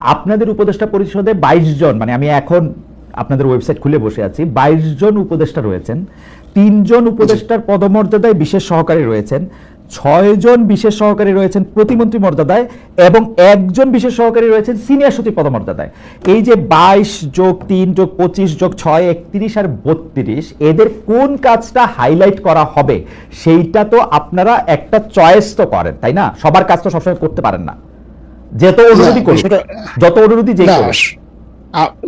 আপনাদের উপদেষ্টা পরিষদে বাইশ জন মানে আমি এখন আপনাদের ওয়েবসাইট খুলে বসে আছি বাইশ জন উপদেষ্টা রয়েছেন তিনজন উপদেষ্টার পদমর্যাদায় বিশেষ সহকারী রয়েছেন ছয় জন বিশেষ সহকারী রয়েছেন প্রতিমন্ত্রী মর্যাদায় এবং একজন বিশেষ সহকারী রয়েছেন সিনিয়র সচিব পদমর্যাদায়। এই যে বাইশ যোগ তিন যোগ পঁচিশ যোগ ছয় একত্রিশ আর বত্রিশ এদের কোন কাজটা হাইলাইট করা হবে? সেইটা তো আপনারা একটা চয়েস তো করেন তাই না? সবার কাজ তো সবসময় করতে পারেন না। যত অনুরোধই যত অনুরোধই যে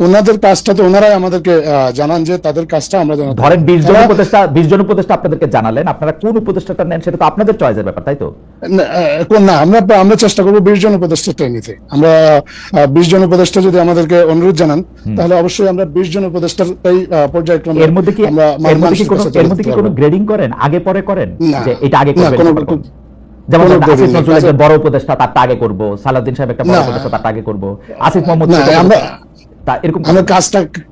ওনাদের কাজটা তো ওনারাই আমাদেরকে জানান যে তাদের কাজটা আমরা ধরেন বিশ জন উপদেষ্টা বিশ জন উপদেষ্টা আপনাদেরকে জানালেন আপনারা কোন উপদেষ্টাটা নেন সেটা তো আপনাদের চয়েসের ব্যাপার তাই তো? না, আমরা আমরা চেষ্টা করব বিশ জন উপদেষ্টাটাই নিতে। আমরা বিশ জন উপদেষ্টা যদি আমাদেরকে অনুরোধ জানান তাহলে অবশ্যই আমরা বিশ জন উপদেষ্টাটাই পর্যায়ক্রমে এর মধ্যে কি এর মধ্যে কি কোনো গ্রেডিং করেন? আগে পরে করেন। যে এটা আগে করবেন। যেমন কোনো আসিফ নজরুল একজন বড় উপদেষ্টা তার আগে করব সালাউদ্দিন সাহেব একটা বড়। উপদেষ্টা তার আগে করব আসিফ মোহাম্মদ তা এরকম আমরা কাজটা কাজ-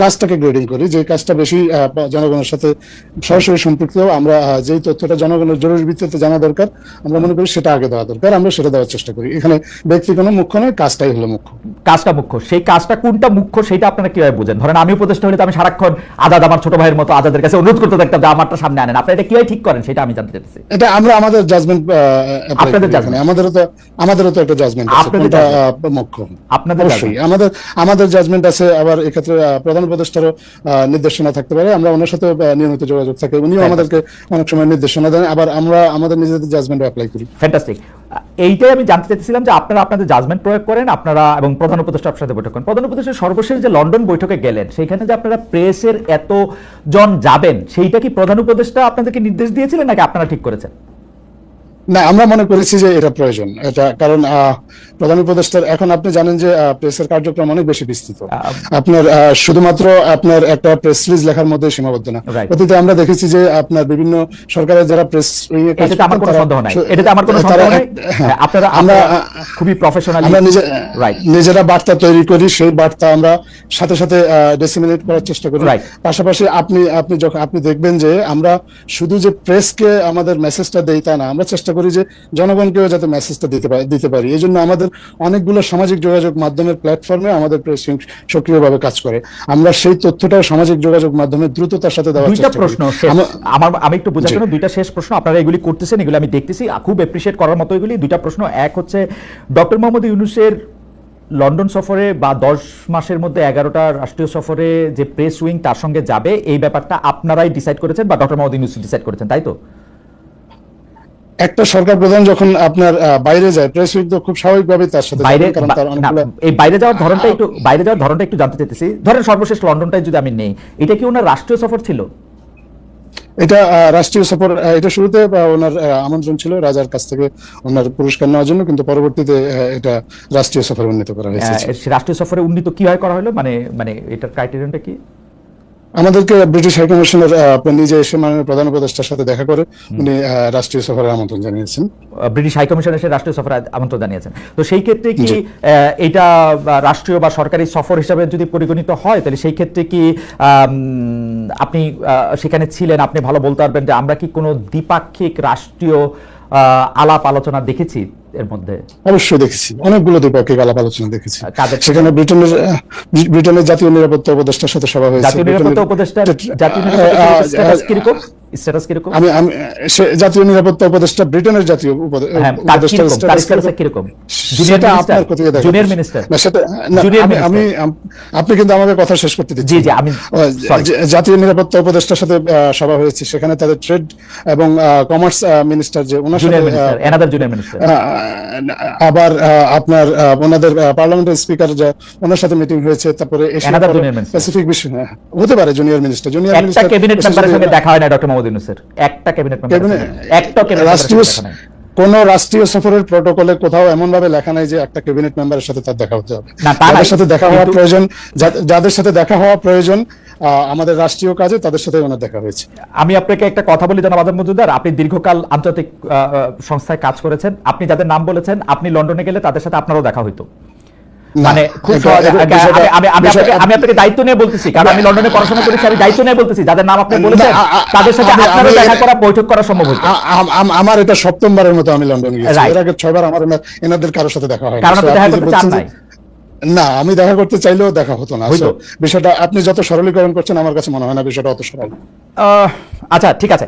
কাজটাকে গ্রেডিং করি যে কাজটা বেশি জনগণের সাথে সরাসরি সম্পৃক্ত আমরা যেই তথ্যটা জনগণের জরুরি ভিত্তিতে জানা দরকার আমরা মনে করি সেটা আগে দেওয়া দরকার আমরা সেটা দেওয়ার চেষ্টা করি। এখানে ব্যক্তি কোনো মুখ্য নয় কাজটাই হলো মুখ্য। কাজটা মুখ্য। সেই কাজটা কোনটা মুখ্য সেটা আপনারা কীভাবে বুঝেন? ধরেন আমি উপদেষ্টা হলে তো আমি সারাক্ষণ আজাদ আমার ছোট ভাইয়ের মতো আজাদের কাছে অনুরোধ করতে থাকতাম যে আমারটা সামনে আনেন। আপনি এটা কীভাবে ঠিক করেন সেটা আমি জানতে চাইছি এটা আমরা আমাদের জাজমেন্ট আপনাদের judgment? আমাদেরও তো আমাদেরও তো একটা জাজমেন্ট আছে আপনাদের কোনটা মুখ্য। আপনাদের আমাদের আমাদের জাজমেন্ট আছে আবার এক্ষেত্রে প্রধান উপদেষ্টারও নির্দেশনা থাকতে পারে। আমরা ওনার সাথে নিয়মিত যোগাযোগ থাকে উনিও আমাদেরকে অনেক সময় নির্দেশনা দেন। আবার আমরা আমাদের নিজেদের জাজমেন্ট অ্যাপ্লাই করি। ফ্যান্টাস্টিক এইটাই আমি জানতে চাইছিলাম যে আপনারা আপনাদের জাজমেন্ট প্রয়োগ করেন আপনারা এবং প্রধান উপদেষ্টার সাথে বৈঠক করেন। প্রধান উপদেষ্টা সর্বশেষ যে লন্ডন বৈঠকে গেলেন সেইখানে যে আপনারা প্রেসের এত জন যাবেন সেইটা কি প্রধান উপদেষ্টা আপনাদেরকে নির্দেশ দিয়েছিলেন নাকি আপনারা ঠিক করেছেন? না আমরা মনে করেছি যে এটা প্রয়োজন। এটা কারণ প্রধান উপদেষ্টার এখন আপনি জানেন যে প্রেসের কার্যক্রম অনেক বেশি বিস্তৃত। আপনার শুধুমাত্র আপনার একটা প্রেস রিলিজ লেখার মধ্যে সীমাবদ্ধ না। অতীতে আমরা দেখেছি যে আপনার বিভিন্ন সরকারের যারা প্রেস এটাতে আমার কোনো সন্দেহ নাই। এটাতে আমার কোনো সন্দেহ নাই। হ্যাঁ, আপনারা আমরা খুবই প্রফেশনালি আমরা নিজে নিজেরা বার্তা তৈরি করি সেই বার্তা আমরা সাথে সাথে ডেসিমিনেট করার চেষ্টা করি. পাশাপাশি আপনি আপনি যখন আপনি দেখবেন যে আমরা শুধু যে প্রেসকে আমাদের মেসেজটা দেই তা না আমরা চেষ্টা করি যে জনগণকেও যাতে মেসেজটা দিতে পারি দিতে পারি। এই জন্য আমাদের অনেকগুলো সামাজিক যোগাযোগ মাধ্যমের প্ল্যাটফর্মে আমাদের প্রেস সক্রিয়ভাবে কাজ করে। আমরা সেই তথ্যটাও সামাজিক যোগাযোগ মাধ্যমে দ্রুততার সাথে দেওয়ার চেষ্টা করি। প্রশ্ন আমার আমি একটু বোঝার জন্য দুইটা শেষ প্রশ্ন। আপনারা এগুলি করতেছেন এগুলি আমি দেখতেছি। খুব এপ্রিসিয়েট করার মতো এগুলি। দুইটা প্রশ্ন। এক হচ্ছে ডক্টর মোহাম্মদ ইউনুসের লন্ডন সফরে বা দশ মাসের মধ্যে এগারোটা রাষ্ট্রীয় সফরে যে প্রেস উইং তার সঙ্গে যাবে এই ব্যাপারটা আপনারাই ডিসাইড করেছেন বা ডক্টর মোহাম্মদ ইউনুস ডিসাইড করেছেন তাই তো? একটা সরকার প্রধান যখন আপনার বাইরে যায় প্রেস উইক তো খুব স্বাভাবিকভাবে তার সাথে বাইরে কারণ তার অনেকগুলো এই বাইরে যাওয়ার ধরনটা একটু বাইরে যাওয়ার ধরনটা একটু জানতে চাইতেছি। ধরেন সর্বশেষ লন্ডনটাই যদি আমি নেই এটা কি ওনার রাষ্ট্রীয় সফর ছিল? এটা রাষ্ট্রীয় সফর এটা শুরুতে ওনার আমন্ত্রণ ছিল রাজার কাছ থেকে ওনার পুরস্কার নেওয়ার জন্য কিন্তু পরবর্তীতে এটা রাষ্ট্রীয় সফরে উন্নীত করা হয়েছে। রাষ্ট্রীয় সফরে উন্নীত কীভাবে করা হলো? মানে মানে এটার ক্রাইটেরিয়ানটা কি? আমাদেরকে ব্রিটিশ হাই কমিশনার নিজে এসে মাননীয় প্রধান উপদেষ্টার সাথে দেখা করে উনি রাষ্ট্রীয় সফরের আমন্ত্রণ জানিয়েছেন। ব্রিটিশ হাইকমিশন এসে রাষ্ট্রীয় সফরে আমন্ত্রণ জানিয়েছেন। তো সেই ক্ষেত্রে কি এটা রাষ্ট্রীয় বা সরকারি সফর হিসাবে যদি পরিগণিত হয় তাহলে সেই ক্ষেত্রে কি আপনি সেখানে ছিলেন আপনি ভালো বলতে পারবেন যে আমরা কি কোনো দ্বিপাক্ষিক রাষ্ট্রীয় আলাপ আলোচনা দেখেছি? এর মধ্যে অবশ্যই দেখেছি। অনেকগুলো দ্বিপাক্ষিক আলাপ আলোচনা দেখেছি। সেখানে ব্রিটেনের ব্রিটেনের জাতীয় নিরাপত্তা উপদেষ্টার সাথে সভা হয়েছে। জাতীয় নিরাপত্তা উপদেষ্টা জাতীয় নিরাপত্তা স্ট্যাটাস কীরকম স্ট্যাটাস কীরকম? আমি আমি জাতীয় নিরাপত্তা উপদেষ্টা ব্রিটেনের জাতীয় হ্যাঁ তার উপদেষ্টার কীরকম? সেটা আপনার দেখা জুনিয়র মিনিস্টার না, সেটা আমি আপনি কিন্তু আমাকে কথা শেষ করতে দিচ্ছেন। জি, জি, আমি- জাতীয় নিরাপত্তা উপদেষ্টার সাথে সভা হয়েছে। সেখানে তাদের ট্রেড এবং কমার্স মিনিস্টার যে ওনার সাথে এনাদার জুনিয়র মিনিস্টার আবার আপনার ওনাদের পার্লামেন্টের স্পিকার যা ওনার সাথে মিটিং হয়েছে। তারপরে স্পেসিফিক বিষয় হ্যাঁ, হতে পারে junior minister junior minister cabinet মেম্বারের সঙ্গে দেখা হয় না ডক্টর মোহাম্মদ ইউনুসের একটা ক্যাবিনেট একটা রাষ্ট্রীয় কোন রাষ্ট্রীয় সফরের প্রটোকলে কোথাও এমন ভাবে লেখা নাই যে একটা ক্যাবিনেট মেম্বারের সাথে তার দেখা হতে হবে। না, তা নাই। যাদের সাথে দেখা হওয়া প্রয়োজন যাদের সাথে দেখা হওয়া প্রয়োজন আমাদের রাষ্ট্রীয় কাজে তাদের সাথে ওনার দেখা হয়েছে। আমি আপনাকে একটা কথা বলি জানাব আজম মজুমদার আপনি দীর্ঘকাল আন্তর্জাতিক সংস্থায় কাজ করেছেন। আপনি যাদের নাম বলেছেন আপনি লন্ডনে গেলে তাদের সাথে আপনারও দেখা হইতো। মানে খুব সহজে আমি- আমি আমি আপনাকে দায়িত্ব নিয়ে বলতেছি কারণ আমি লন্ডনে পড়াশোনা করেছি আমি দায়িত্ব নিয়ে বলতেছি যাদের নাম আপনি বলেছেন না, আ- আ- তাদের সাথে আপনারও দেখা করা বৈঠক করা সম্ভব হতো আ- আম- আম- আমার এটা সপ্তমবারের মতো আমি লন্ডন গিয়েছি। এর আগে ছয়বার আমার এনাদের কারোর সাথে দেখা হয় কারণ আপনি দেখা করতে চান নাই। না আমি দেখা করতে চাইলেও দেখা হতো না। বিষয়টা আপনি যত সরলীকরণ করছেন আমার কাছে মনে হয় না বিষয়টা অত সরল। আহ, আচ্ছা ঠিক আছে।